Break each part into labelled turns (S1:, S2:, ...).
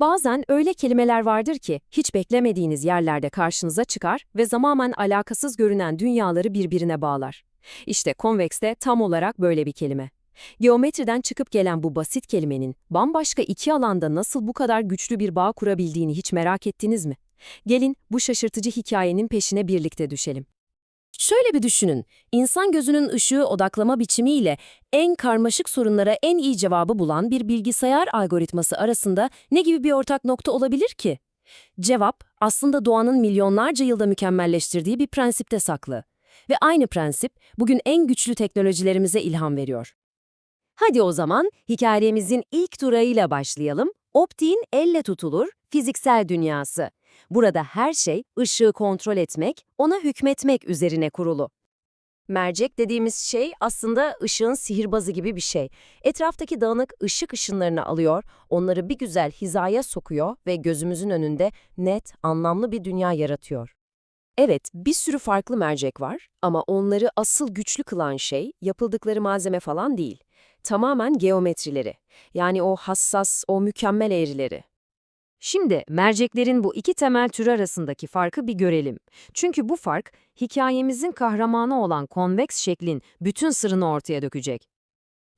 S1: Bazen öyle kelimeler vardır ki hiç beklemediğiniz yerlerde karşınıza çıkar ve zamamen alakasız görünen dünyaları birbirine bağlar. İşte konveks de tam olarak böyle bir kelime. Geometriden çıkıp gelen bu basit kelimenin bambaşka iki alanda nasıl bu kadar güçlü bir bağ kurabildiğini hiç merak ettiniz mi? Gelin bu şaşırtıcı hikayenin peşine birlikte düşelim. Şöyle bir düşünün, insan gözünün ışığı odaklama biçimiyle en karmaşık sorunlara en iyi cevabı bulan bir bilgisayar algoritması arasında ne gibi bir ortak nokta olabilir ki? Cevap, aslında doğanın milyonlarca yılda mükemmelleştirdiği bir prensipte saklı. Ve aynı prensip bugün en güçlü teknolojilerimize ilham veriyor. Hadi o zaman hikayemizin ilk durağıyla başlayalım. Optiğin elle tutulur fiziksel dünyası. Burada her şey ışığı kontrol etmek, ona hükmetmek üzerine kurulu. Mercek dediğimiz şey aslında ışığın sihirbazı gibi bir şey. Etraftaki dağınık ışık ışınlarını alıyor, onları bir güzel hizaya sokuyor ve gözümüzün önünde net, anlamlı bir dünya yaratıyor. Evet, bir sürü farklı mercek var ama onları asıl güçlü kılan şey yapıldıkları malzeme falan değil. Tamamen geometrileri. Yani o hassas, o mükemmel eğrileri. Şimdi merceklerin bu iki temel tür arasındaki farkı bir görelim. Çünkü bu fark hikayemizin kahramanı olan konveks şeklin bütün sırrını ortaya dökecek.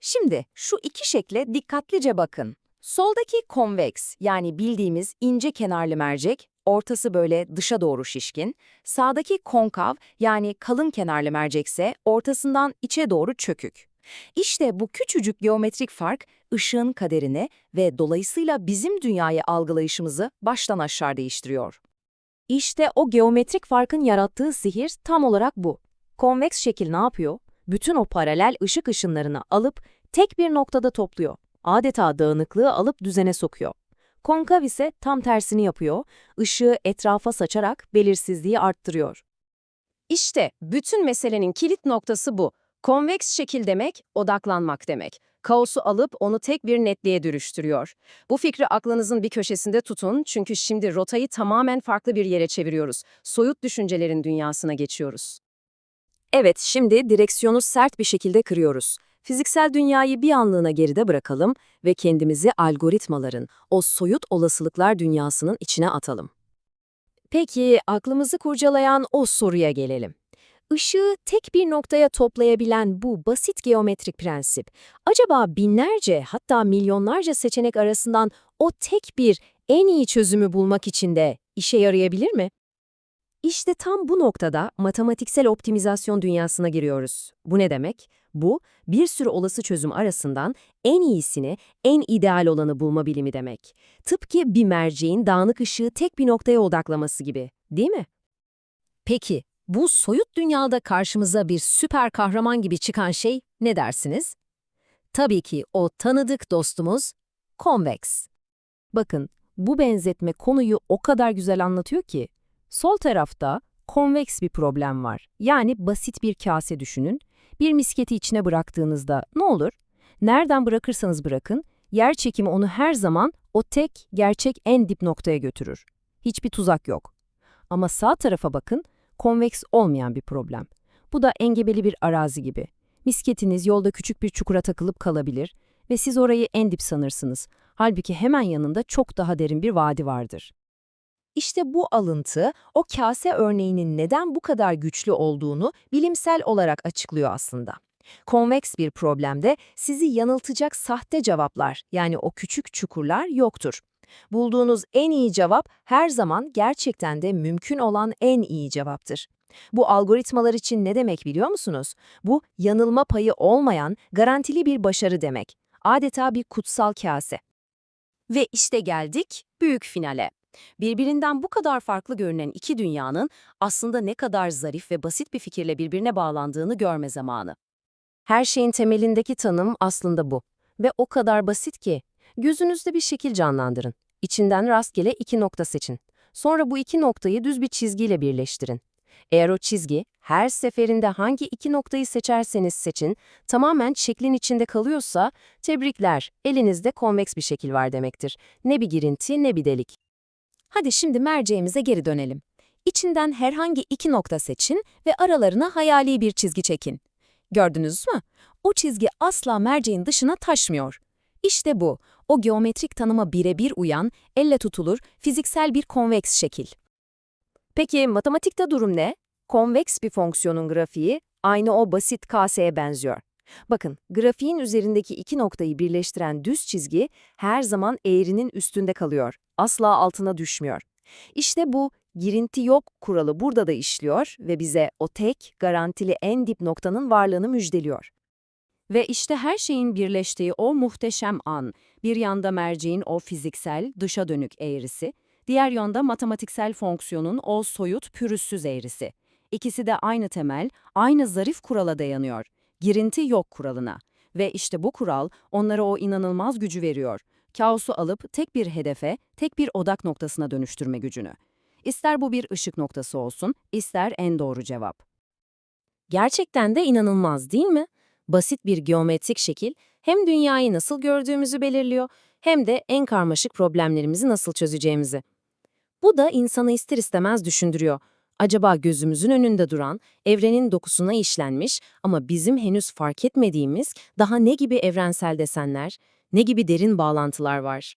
S1: Şimdi şu iki şekle dikkatlice bakın. Soldaki konveks yani bildiğimiz ince kenarlı mercek, ortası böyle dışa doğru şişkin. Sağdaki konkav yani kalın kenarlı mercekse ortasından içe doğru çökük. İşte bu küçücük geometrik fark ışığın kaderini ve dolayısıyla bizim dünyayı algılayışımızı baştan aşağı değiştiriyor. İşte o geometrik farkın yarattığı sihir tam olarak bu. Konveks şekil ne yapıyor? Bütün o paralel ışık ışınlarını alıp tek bir noktada topluyor. Adeta dağınıklığı alıp düzene sokuyor. Konkav ise tam tersini yapıyor, ışığı etrafa saçarak belirsizliği arttırıyor. İşte bütün meselenin kilit noktası bu. Konveks şekil demek, odaklanmak demek. Kaosu alıp onu tek bir netliğe dönüştürüyor. Bu fikri aklınızın bir köşesinde tutun çünkü şimdi rotayı tamamen farklı bir yere çeviriyoruz. Soyut düşüncelerin dünyasına geçiyoruz. Evet, şimdi direksiyonu sert bir şekilde kırıyoruz. Fiziksel dünyayı bir anlığına geride bırakalım ve kendimizi algoritmaların, o soyut olasılıklar dünyasının içine atalım. Peki, aklımızı kurcalayan o soruya gelelim. Işığı tek bir noktaya toplayabilen bu basit geometrik prensip, acaba binlerce hatta milyonlarca seçenek arasından o tek bir en iyi çözümü bulmak için de işe yarayabilir mi? İşte tam bu noktada matematiksel optimizasyon dünyasına giriyoruz. Bu ne demek? Bu, bir sürü olası çözüm arasından en iyisini, en ideal olanı bulma bilimi demek. Tıpkı bir merceğin dağınık ışığı tek bir noktaya odaklaması gibi, değil mi? Peki, bu soyut dünyada karşımıza bir süper kahraman gibi çıkan şey ne dersiniz? Tabii ki o tanıdık dostumuz Convex. Bakın, bu benzetme konuyu o kadar güzel anlatıyor ki, sol tarafta konveks bir problem var. Yani basit bir kase düşünün. Bir misketi içine bıraktığınızda ne olur? Nereden bırakırsanız bırakın, yer çekimi onu her zaman o tek, gerçek en dip noktaya götürür. Hiçbir tuzak yok. Ama sağ tarafa bakın, konveks olmayan bir problem. Bu da engebeli bir arazi gibi. Misketiniz yolda küçük bir çukura takılıp kalabilir ve siz orayı en dip sanırsınız. Halbuki hemen yanında çok daha derin bir vadi vardır. İşte bu alıntı, o kase örneğinin neden bu kadar güçlü olduğunu bilimsel olarak açıklıyor aslında. Konveks bir problemde sizi yanıltacak sahte cevaplar, yani o küçük çukurlar yoktur. Bulduğunuz en iyi cevap her zaman gerçekten de mümkün olan en iyi cevaptır. Bu algoritmalar için ne demek biliyor musunuz? Bu yanılma payı olmayan garantili bir başarı demek. Adeta bir kutsal kase. Ve işte geldik büyük finale. Birbirinden bu kadar farklı görünen iki dünyanın aslında ne kadar zarif ve basit bir fikirle birbirine bağlandığını görme zamanı. Her şeyin temelindeki tanım aslında bu. Ve o kadar basit ki, gözünüzde bir şekil canlandırın. İçinden rastgele iki nokta seçin. Sonra bu iki noktayı düz bir çizgiyle birleştirin. Eğer o çizgi her seferinde hangi iki noktayı seçerseniz seçin, tamamen şeklin içinde kalıyorsa, tebrikler, elinizde konveks bir şekil var demektir. Ne bir girinti ne bir delik. Hadi şimdi merceğimize geri dönelim. İçinden herhangi iki nokta seçin ve aralarına hayali bir çizgi çekin. Gördünüz mü? O çizgi asla merceğin dışına taşmıyor. İşte bu, o geometrik tanıma birebir uyan, elle tutulur, fiziksel bir konveks şekil. Peki matematikte durum ne? Konveks bir fonksiyonun grafiği aynı o basit kaseye benziyor. Bakın, grafiğin üzerindeki iki noktayı birleştiren düz çizgi her zaman eğrinin üstünde kalıyor, asla altına düşmüyor. İşte bu girinti yok kuralı burada da işliyor ve bize o tek, garantili en dip noktanın varlığını müjdeliyor. Ve işte her şeyin birleştiği o muhteşem an, bir yanda merceğin o fiziksel, dışa dönük eğrisi, diğer yanda matematiksel fonksiyonun o soyut, pürüzsüz eğrisi. İkisi de aynı temel, aynı zarif kurala dayanıyor. Girinti yok kuralına. Ve işte bu kural onlara o inanılmaz gücü veriyor. Kaosu alıp tek bir hedefe, tek bir odak noktasına dönüştürme gücünü. İster bu bir ışık noktası olsun, ister en doğru cevap. Gerçekten de inanılmaz değil mi? Basit bir geometrik şekil hem dünyayı nasıl gördüğümüzü belirliyor hem de en karmaşık problemlerimizi nasıl çözeceğimizi. Bu da insanı ister istemez düşündürüyor. Acaba gözümüzün önünde duran, evrenin dokusuna işlenmiş ama bizim henüz fark etmediğimiz daha ne gibi evrensel desenler, ne gibi derin bağlantılar var?